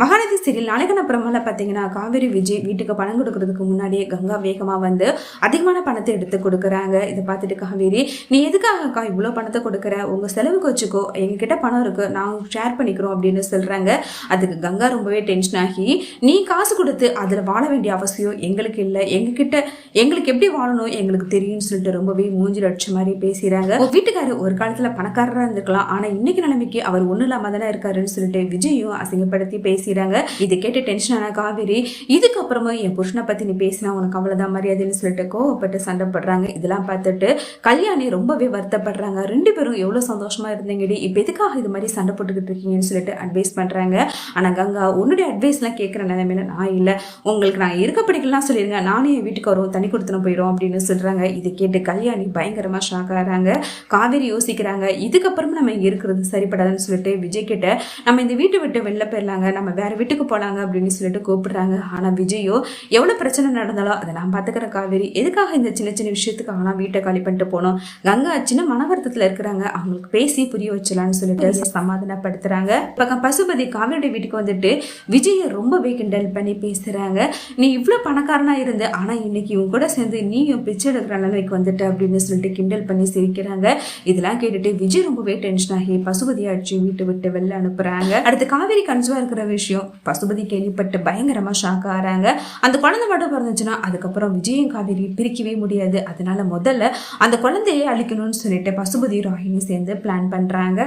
Mahanadi serial நாளைக்கான பிரமால பார்த்தீங்கன்னா காவேரி விஜய் வீட்டுக்கு பணம் கொடுக்கறதுக்கு முன்னாடியே கங்கா வேகமாக வந்து அதிகமான பணத்தை எடுத்து கொடுக்குறாங்க. இதை பார்த்துட்டு காவேரி நீ எதுக்காக அக்கா இவ்வளோ பணத்தை கொடுக்குற? உங்கள் செலவுக்கு வச்சுக்கோ. எங்ககிட்ட பணம் இருக்குது நாங்கள் ஷேர் பண்ணிக்கிறோம் அப்படின்னு சொல்கிறாங்க அதுக்கு கங்கா ரொம்பவே டென்ஷன் ஆகி நீ காசு கொடுத்து அதில் வாழ வேண்டிய அவசியம் எங்களுக்கு இல்லை. எங்ககிட்ட எங்களுக்கு எப்படி வாழணும்? எங்களுக்கு தெரியும்னு சொல்லிட்டு ரொம்பவே மூஞ்சி லட்சம் மாதிரி பேசுகிறாங்க வீட்டுக்காரர் ஒரு காலத்தில் பணக்காரராக இருந்திருக்கலாம். ஆனால் இன்னைக்கு நிலைமைக்கு அவர் ஒன்றும் இல்லாமல் தானே இருக்காருன்னு சொல்லிட்டு விஜயும் அசிங்கப்படுத்தி பேசி பேசிடுறாங்க இது கேட்டு டென்ஷன் ஆன காவேரி இதுக்கப்புறமா என் புருஷனை பற்றி நீ பேசினா உனக்கு அவ்வளோதான் மரியாதைன்னு சொல்லிட்டு கோவப்பட்டு சண்டை போடுறாங்க. இதெல்லாம் பார்த்துட்டு கல்யாணி ரொம்பவே வருத்தப்படுறாங்க. ரெண்டு பேரும் எவ்வளோ சந்தோஷமா இருந்தீங்கடி? இப்போ எதுக்காக இது மாதிரி சண்டை போட்டுக்கிட்டு இருக்கீங்கன்னு சொல்லிட்டு அட்வைஸ் பண்ணுறாங்க ஆனால் கங்கா உன்னுடைய அட்வைஸ்லாம் கேட்குற நிலைமையில நான் இல்லை. உங்களுக்கு நான் இருக்க பிடிக்கலாம் சொல்லிடுங்க நானே என் வீட்டுக்கு வரும் தனி கொடுத்துன போயிடும் அப்படின்னு சொல்கிறாங்க இது கேட்டு கல்யாணி பயங்கரமாக ஷாக் ஆகிறாங்க. காவேரி யோசிக்கிறாங்க. இதுக்கப்புறமா நம்ம இங்கே இருக்கிறது சரிப்படாதுன்னு சொல்லிட்டு விஜய் கிட்ட நம்ம இந்த வீட்டை விட்டு வெளில போயிடலாங்க. நம்ம வேற வீட்டுக்கு போலாங்க அப்படின்னு சொல்லிட்டு கூப்பிடுறாங்க. ஆனால் விஜயோ எவ்வளோ பிரச்சனை நடந்தாலும் அதை நான் பார்த்துக்கிறேன் காவேரி. எதுக்காக இந்த சின்ன சின்ன விஷயத்துக்காக நான் வீட்டை காலி பண்ணிட்டு போனோம்? கங்கா சின்ன மன வருத்தத்தில் இருக்கிறாங்க. அவங்களுக்கு பேசி புரிய வச்சலாம்னு சொல்லிட்டு சமாதானப்படுத்துறாங்க. பக்கம் பசுபதி காவேரியோட வீட்டுக்கு வந்துட்டு விஜயை ரொம்பவே கிண்டல் பண்ணி பேசுறாங்க. நீ இவ்வளோ பணக்காரனா இருந்து ஆனா இன்னைக்கு இவங்க கூட சேர்ந்து நீயும் பிச்சை எடுக்கிற நிலைமைக்கு வந்துட்டு அப்படின்னு சொல்லிட்டு கிண்டல் பண்ணி சிரிக்கிறாங்க. இதெல்லாம் கேட்டுட்டு விஜய் ரொம்பவே டென்ஷன் ஆகி பசுபதி அடிச்சு வீட்டை விட்டு வெளில அனுப்புறாங்க. அடுத்து காவேரி கன்சுவா இருக்கிற விஷயம். பசுபதி கேள்விப்பட்டு பயங்கரமா ஷாக் ஆகிறாங்க. அந்த குழந்தை மட்டும் பிறந்துச்சுன்னா அதுக்கப்புறம் விஜயும் காவேரி பிரிக்கவே முடியாது. அதனால முதல்ல அந்த குழந்தையை அழிக்கணும்னு சொல்லிட்டு பசுபதி ராகினி சேர்ந்து பிளான் பண்றாங்க.